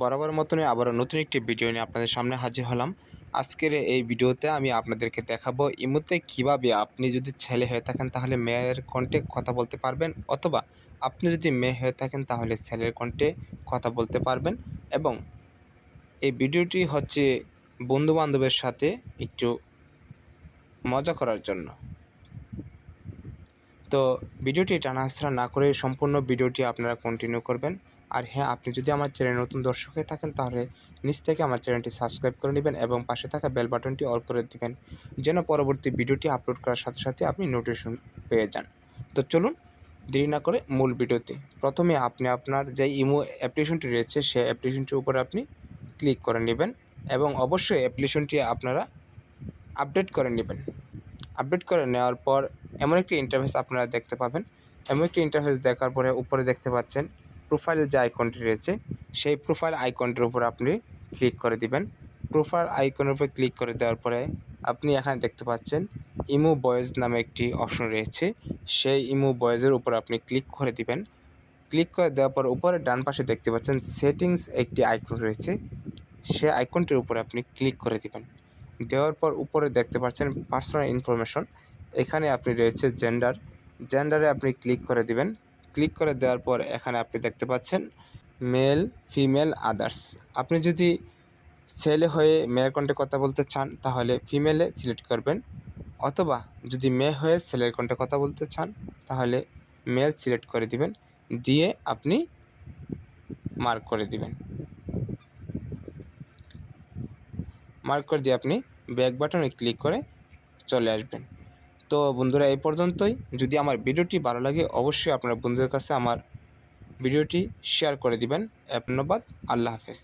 বরাবর মতনই আবারও নতুন একটি ভিডিও নিয়ে আপনাদের সামনে হাজির হলাম। আজকের এই ভিডিওতে আমি আপনাদেরকে দেখাবো ইমুতে কীভাবে আপনি যদি ছেলে হয়ে থাকেন তাহলে মেয়ের কণ্ঠে কথা বলতে পারবেন অথবা আপনি যদি মেয়ে হয়ে থাকেন তাহলে ছেলের কণ্ঠে কথা বলতে পারবেন এবং এই ভিডিওটি হচ্ছে বন্ধু বান্ধবের সাথে একটু মজা করার জন্য। তো ভিডিওটি টানাহাসড়া না করে সম্পূর্ণ ভিডিওটি আপনারা কন্টিনিউ করবেন। আর হ্যাঁ আপনি যদি আমার চ্যানেলে নতুন দর্শক হয়ে থাকেন, তাহলে নিচ থেকে আমার চ্যানেলটি সাবস্ক্রাইব করে নেবেন এবং পাশে থাকা বেল বাটনটি অল করে দিবেন, যেন পরবর্তী ভিডিওটি আপলোড করার সাথে সাথে আপনি নোটিফিকেশন পেয়ে যান। তো চলুন, দেরি না করে মূল ভিডিওতে। প্রথমে আপনি আপনার যে ইমো অ্যাপ্লিকেশনটি রয়েছে, সেই অ্যাপ্লিকেশনটির উপরে আপনি ক্লিক করে নেবেন এবং অবশ্যই অ্যাপ্লিকেশনটি আপনারা আপডেট করে নেবেন। আপডেট করে নেওয়ার পর এমন একটি ইন্টারফেস আপনারা দেখতে পাবেন। এমন একটি ইন্টারফেস দেখার পরে উপরে দেখতে পাচ্ছেন প্রোফাইল যে আইকনটি রয়েছে, সেই প্রোফাইল আইকনটির উপর আপনি ক্লিক করে দিবেন। প্রোফাইল আইকনের উপর ক্লিক করে দেওয়ার পরে আপনি এখানে দেখতে পাচ্ছেন ইমো বয়েজ নামে একটি অপশন রয়েছে। সেই ইমো বয়েজের উপর আপনি ক্লিক করে দিবেন। ক্লিক করে দেওয়ার পর উপরে ডান পাশে দেখতে পাচ্ছেন সেটিংস একটি আইকন রয়েছে। সে আইকনটির উপরে আপনি ক্লিক করে দিবেন। দেওয়ার পর উপরে দেখতে পাচ্ছেন পার্সোনাল ইনফরমেশন এখানে আপনি রয়েছে জেন্ডার জেন্ডারে আপনি ক্লিক করে দিবেন। ক্লিক করে দেওয়ার পর এখানে আপনি দেখতে পাচ্ছেন মেল ফিমেল আদার্স আপনি যদি ছেলে হয়ে মেয়ের কণ্ঠে কথা বলতে চান, তাহলে ফিমেলে সিলেক্ট করবেন। অথবা যদি মেয়ে হয়ে ছেলের কণ্ঠে কথা বলতে চান, তাহলে মেল সিলেক্ট করে দিবেন। দিয়ে আপনি মার্ক করে দিবেন। মার্ক করে দিয়ে আপনি ব্যাক বাটনে ক্লিক করে চলে আসবেন। তো বন্ধুরা, এই পর্যন্তই। যদি আমার ভিডিওটি ভালো লাগে, অবশ্যই আপনার বন্ধুদের কাছে আমার ভিডিওটি শেয়ার করে দিবেন। ধন্যবাদ, আল্লাহ হাফেজ।